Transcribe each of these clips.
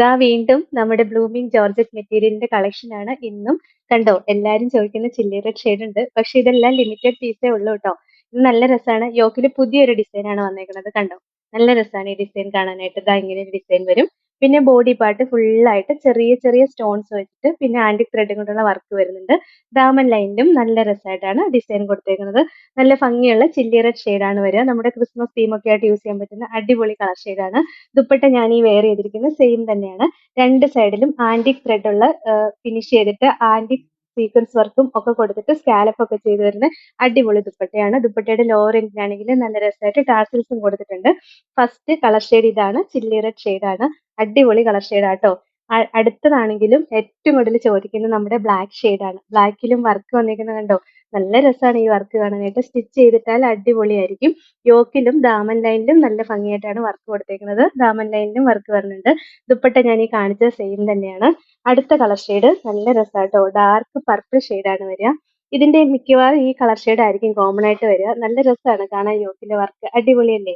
ദാ വീണ്ടും നമ്മുടെ ബ്ലൂമിംഗ് ജോർജറ്റ് മെറ്റീരിയലിന്റെ കളക്ഷൻ ആണ് ഇന്നും. കണ്ടോ? എല്ലാരും ചോദിക്കുന്ന ചില്ലി ഷെയ്ഡ് ഉണ്ട്. പക്ഷെ ഇതെല്ലാം ലിമിറ്റഡ് പീസേ ഉള്ളൂ കേട്ടോ ഇത് നല്ല രസമാണ്. യോക്കിൽ പുതിയൊരു ഡിസൈൻ ആണ് വന്നേക്കുന്നത് കണ്ടോ? നല്ല രസമാണ് ഈ ഡിസൈൻ കാണാനായിട്ട്. ഇതാ ഇങ്ങനെ ഒരു ഡിസൈൻ വരും. പിന്നെ ബോഡി പാർട്ട് ഫുള്ളായിട്ട് ചെറിയ ചെറിയ സ്റ്റോൺസ് വെച്ചിട്ട് പിന്നെ ആന്റിക് ത്രെഡ് കൊണ്ടുള്ള വർക്ക് വരുന്നുണ്ട്. ദാമൻ ലൈനിലും നല്ല രസമായിട്ടാണ് ഡിസൈൻ കൊടുത്തേക്കുന്നത്. നല്ല ഭംഗിയുള്ള ചില്ലി റെഡ് ആണ് വരിക. നമ്മുടെ ക്രിസ്മസ് തീം ഒക്കെ ആയിട്ട് യൂസ് ചെയ്യാൻ പറ്റുന്ന അടിപൊളി കളർ ആണ്. ദുപ്പട്ട ഞാൻ ഈ വെയർ ചെയ്തിരിക്കുന്നത് സെയിം തന്നെയാണ്. രണ്ട് സൈഡിലും ആന്റിക് ത്രെഡ് ഉള്ള ഫിനിഷ് ചെയ്തിട്ട് ആന്റിക് സീക്വൻസ് വർക്കും ഒക്കെ കൊടുത്തിട്ട് സ്കാലപ്പ് ഒക്കെ ചെയ്തു വരുന്ന അടിപൊളി ദുപ്പട്ടയാണ്. ദുപ്പട്ടയുടെ ലോവർ എൻഡിനാണെങ്കിൽ നല്ല രസമായിട്ട് ടാസിൽസും കൊടുത്തിട്ടുണ്ട്. ഫസ്റ്റ് കളർ ഷെയ്ഡ് ഇതാണ് ചില്ലി റെഡ് ആണ്. അടിപൊളി കളർ ഷെയ്ഡാട്ടോ. അടുത്തതാണെങ്കിലും ഏറ്റവും കൂടുതൽ ചോദിക്കുന്നത് നമ്മുടെ ബ്ലാക്ക് ആണ് ബ്ലാക്കിലും വർക്ക് വന്നിരിക്കുന്നത് കണ്ടോ? നല്ല രസമാണ് ഈ വർക്ക് കാണാനായിട്ട്. സ്റ്റിച്ച് ചെയ്തിട്ടാൽ അടിപൊളിയായിരിക്കും. യോക്കിലും ദാമൻ ലൈനിലും നല്ല ഭംഗിയായിട്ടാണ് വർക്ക് കൊടുത്തേക്കുന്നത്. ദാമൻ ലൈനിലും വർക്ക് വരുന്നുണ്ട്. ദുപ്പട്ട ഞാൻ ഈ കാണിച്ച സെയിം തന്നെയാണ്. അടുത്ത കളർ ഷെയ്ഡ് നല്ല രസമാട്ടോ ഡാർക്ക് പർപ്പിൾ ആണ് വരിക. ഇതിന്റെ മിക്കവാറും ഈ കളർ ഷെയ്ഡ് ആയിരിക്കും കോമൺ ആയിട്ട് വരിക. നല്ല രസമാണ് കാണാൻ യോക്കിന്റെ വർക്ക് അടിപൊളിയല്ലേ?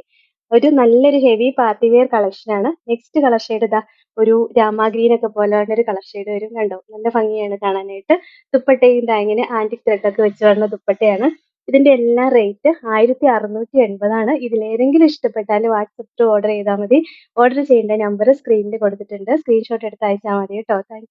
ഒരു നല്ലൊരു ഹെവി പാർട്ടി വെയർ കളക്ഷൻ ആണ്. നെക്സ്റ്റ് കളർ ഷെയ്ഡ് ഇതാ ഒരു രാമ ഗ്രീൻ ഒക്കെ പോലെ ഒരു കളർ ഷെയ്ഡ് വരും കണ്ടോ? നല്ല ഭംഗിയാണ് കാണാനായിട്ട്. ദുപ്പട്ടയും ഇങ്ങനെ ആന്റിക് ത്രെഡ് ഒക്കെ വെച്ച് വരുന്ന ദുപ്പട്ടയാണ്. ഇതിന്റെ എല്ലാം റേറ്റ് ആയിരത്തി അറുന്നൂറ്റി എൺപതാണ് ഇതിലേതെങ്കിലും ഇഷ്ടപ്പെട്ടാൽ വാട്സപ്പ് ടു ഓർഡർ ചെയ്താൽ മതി. ഓർഡർ ചെയ്യേണ്ട നമ്പർ സ്ക്രീനിൽ കൊടുത്തിട്ടുണ്ട്. സ്ക്രീൻഷോട്ട് എടുത്ത് അയച്ചാൽ മതി കേട്ടോ. താങ്ക്